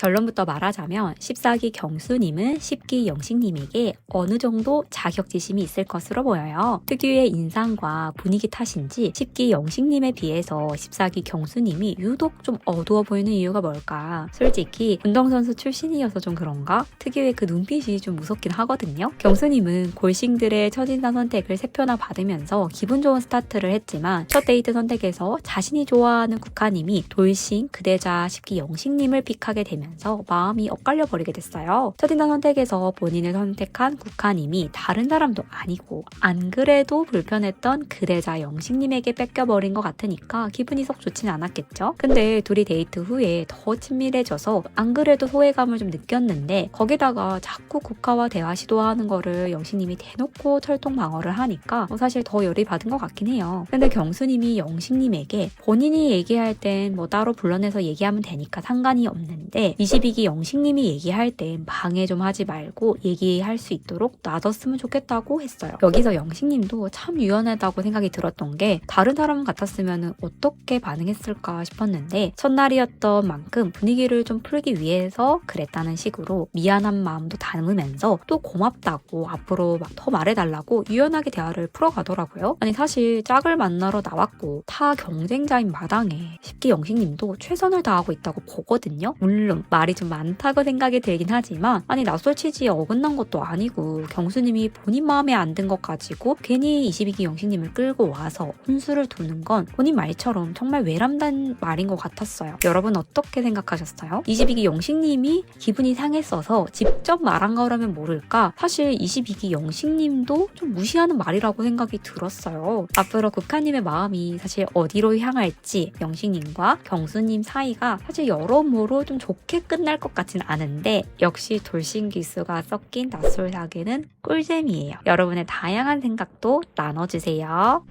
결론부터 말하자면 14기 경수님은 10기 영식님에게 어느 정도 자격지심이 있을 것으로 보여요. 특유의 인상과 분위기 탓인지 10기 영식님에 비해서 14기 경수님이 유독 좀 어두워 보이는 이유가 뭘까? 솔직히 운동선수 출신이어서 좀 그런가? 특유의 그 눈빛이 좀 무섭긴 하거든요. 경수님은 골싱들의 첫인상 선택을 세 표나 받으면서 기분 좋은 스타트를 했지만 첫 데이트 선택에서 자신이 좋아하는 국가님이 돌싱 그대자 10기 영식님을 픽하게 되면 서 마음이 엇갈려 버리게 됐어요. 첫인상 선택에서 본인을 선택한 국가님이 다른 사람도 아니고 안 그래도 불편했던 그대자 영식님에게 뺏겨버린 것 같으니까 기분이 썩 좋진 않았겠죠? 근데 둘이 데이트 후에 더 친밀해져서 안 그래도 소외감을 좀 느꼈는데 거기다가 자꾸 국가와 대화 시도하는 거를 영식님이 대놓고 철통 방어를 하니까 뭐 사실 더 열이 받은 것 같긴 해요. 근데 경수님이 영식님에게 본인이 얘기할 땐 뭐 따로 불러내서 얘기하면 되니까 상관이 없는데 22기 영식님이 얘기할 땐 방해 좀 하지 말고 얘기할 수 있도록 놔뒀으면 좋겠다고 했어요. 여기서 영식님도 참 유연하다고 생각이 들었던 게 다른 사람 같았으면 어떻게 반응했을까 싶었는데 첫날이었던 만큼 분위기를 좀 풀기 위해서 그랬다는 식으로 미안한 마음도 담으면서 또 고맙다고 앞으로 막 더 말해달라고 유연하게 대화를 풀어가더라고요. 아니 사실 짝을 만나러 나왔고 타 경쟁자인 마당에 쉽게 영식님도 최선을 다하고 있다고 보거든요. 물론 말이 좀 많다고 생각이 들긴 하지만 아니 낯설 취지에 어긋난 것도 아니고 경수님이 본인 마음에 안 든 것 가지고 괜히 22기 영식님을 끌고 와서 혼수를 두는 건 본인 말처럼 정말 외람된 말인 것 같았어요. 여러분 어떻게 생각하셨어요? 22기 영식님이 기분이 상했어서 직접 말한 거라면 모를까 사실 22기 영식님도 좀 무시하는 말이라고 생각이 들었어요. 앞으로 국카님의 마음이 사실 어디로 향할지 영식님과 경수님 사이가 사실 여러모로 좀 좋게 끝날 것 같진 않은데 역시 돌싱기수가 섞인 낯설 사계는 꿀잼이에요. 여러분의 다양한 생각도 나눠주세요.